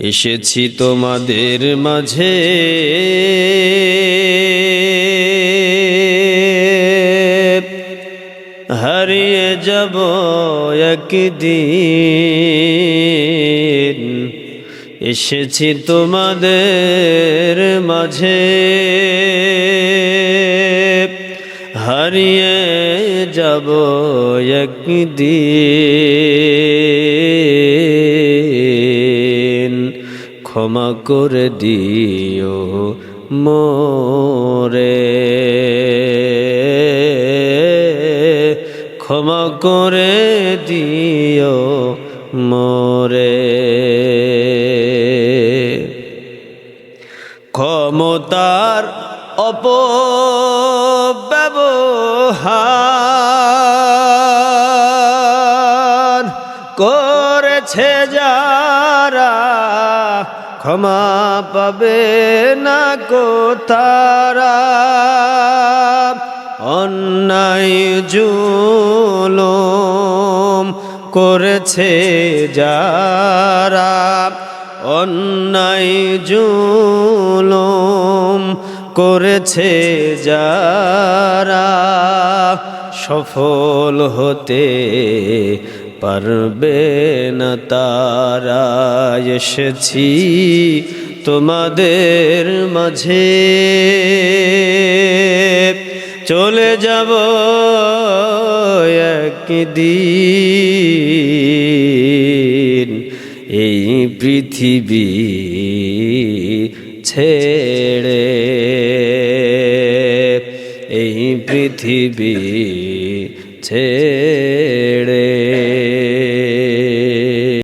এসেছি তোমাদের মাঝে। হারিয়ে যাব একদিন। এসেছি তোমাদের মাঝে। হারিয়ে যাব একদিন। ক্ষমা করে দিও মোরে। ক্ষমা করে দিও মোরে। ক্ষমতার অপব্যবহার করেছে যারা ক্ষমা পাবে না কো তারা। অন্যায় জুলুম করেছে যারা। অন্যায় জুলুম করেছে যারা। সফল হতে পারবে না তারা, এসেছি তোমাদের মাঝে। চলে যাব একদিন এই পৃথিবী ছেড়ে। এই পৃথিবী ছেড়ে